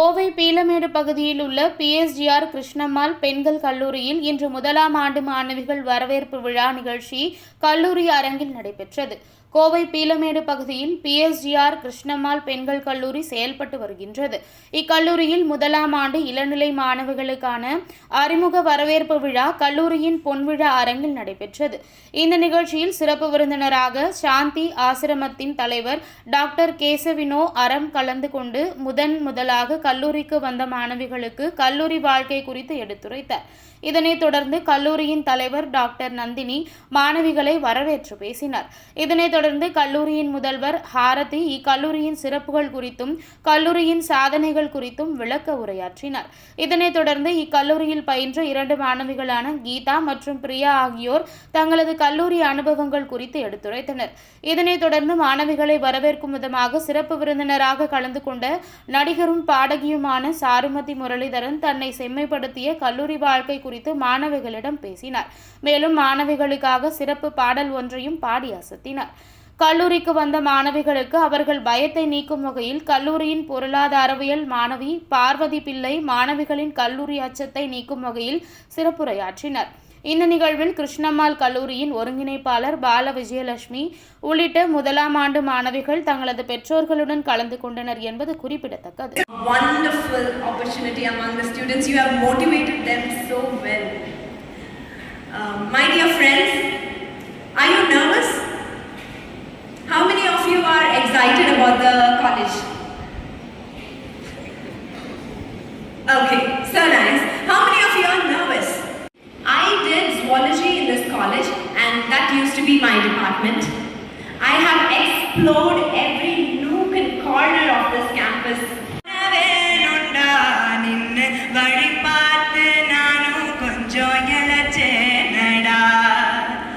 கோவை பீலமேடு பகுதியில் உள்ள பிஎஸ்ஜிஆர் கிருஷ்ணம்மாள் பெண்கள் கல்லூரியில் இன்று முதலாம் ஆண்டு மாணவிகள் வரவேற்பு விழா நிகழ்ச்சி கல்லூரி அரங்கில் நடைபெற்றது. கோவை பீலமேடு பகுதியில் பிஎஸ்ஜிஆர் கிருஷ்ணம்மாள் பெண்கள் கல்லூரி செயல்பட்டு வருகின்றது. இக்கல்லூரியில் முதலாம் ஆண்டு இளநிலை மாணவிகளுக்கான அறிமுக வரவேற்பு விழா கல்லூரியின் பொன்விழா அரங்கில் நடைபெற்றது. இந்த நிகழ்ச்சியில் சிறப்பு விருந்தினராக சாந்தி ஆசிரமத்தின் தலைவர் டாக்டர் கேசவினோ அறம் கலந்து கொண்டு முதன் முதலாக கல்லூரிக்கு வந்த மாணவிகளுக்கு கல்லூரி வாழ்க்கை குறித்து எடுத்துரைத்தார். இதனைத் தொடர்ந்து கல்லூரியின் தலைவர் டாக்டர் நந்தினி மாணவிகளை வரவேற்று பேசினார். இதனைத் தொடர்ந்து கல்லூரியின் முதல்வர் ஹாரதி இக்கல்லூரியின் சிறப்புகள் குறித்தும் கல்லூரியின் சாதனைகள் குறித்தும் விளக்க உரையாற்றினார். இதனைத் தொடர்ந்து இக்கல்லூரியில் பயின்ற இரண்டு மாணவிகளான கீதா மற்றும் பிரியா ஆகியோர் தங்களது கல்லூரி அனுபவங்கள் குறித்து எடுத்துரைத்தனர். இதனைத் தொடர்ந்து மாணவிகளை வரவேற்கும் விதமாக சிறப்பு விருந்தினராக கலந்து கொண்ட நடிகரும் பாட பாடகியுமான சாருமதி முரளிதரன் தன்னை செம்மைப்படுத்திய கல்லூரி வாழ்க்கை குறித்து மாணவிகளிடம் பேசினார். மேலும் மாணவிகளுக்காக சிறப்பு பாடல் ஒன்றையும் பாடி அசத்தினார். கல்லூரிக்கு வந்த மாணவிகளுக்கு அவர்கள் பயத்தை நீக்கும் வகையில் கல்லூரியின் பொருளாதாரவியல் மாணவி பார்வதி பிள்ளை மாணவிகளின் கல்லூரி அச்சத்தை நீக்கும் வகையில் சிறப்புரையாற்றினர். இந்த நிகழ்வில் கிருஷ்ணம்மாள் கல்லூரியின் ஒருங்கிணைப்பாளர் பால விஜயலட்சுமி உள்ளிட்ட முதலாம் ஆண்டு மாணவிகள் தங்களது பெற்றோர்களுடன் கலந்து கொண்டனர் என்பது குறிப்பிடத்தக்கது wonderful opportunity among the students. You have motivated them so well. Um, my dear friends, are you nervous? How many of you are excited about the college? Okay, so nice. Be my department. I have explored every